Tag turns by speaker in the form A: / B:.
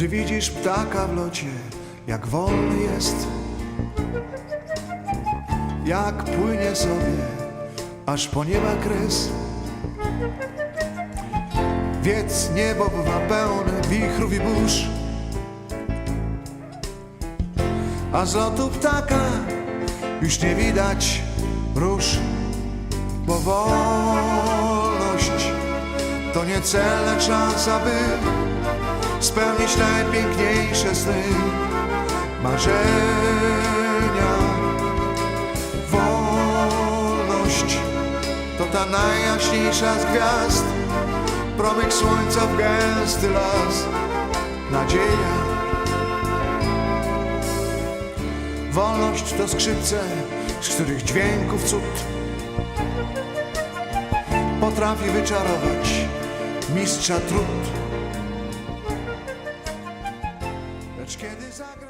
A: Gdy widzisz ptaka w locie, jak wolny jest, jak płynie sobie, aż po nieba kres. Wiec niebo bywa pełne wichrów i burz, a z lotu ptaka już nie widać róż, bo wolność to nie cel, lecz szansa, by spełnić najpiękniejsze sny, marzenia. Wolność to ta najjaśniejsza z gwiazd, promyk słońca w gęsty las, nadzieja. Wolność to skrzypce, z których dźwięków cud potrafi wyczarować mistrza trud. Lecz kiedy zagra